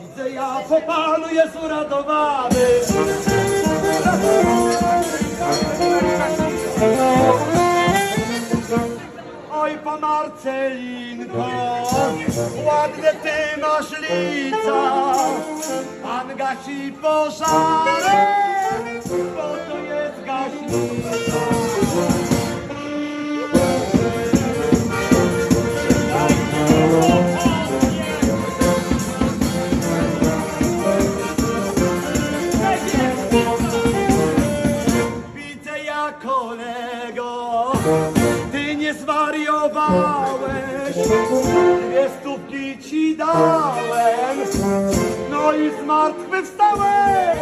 Widzę ja po panu jest uradowany. Oj, pan Marcelinko, ładne ty masz lica, pan gasi pożary, bo to jest gaśnica. Ty nie zwariowałeś, dwie stówki ci dałem, no i zmartwychwstałeś.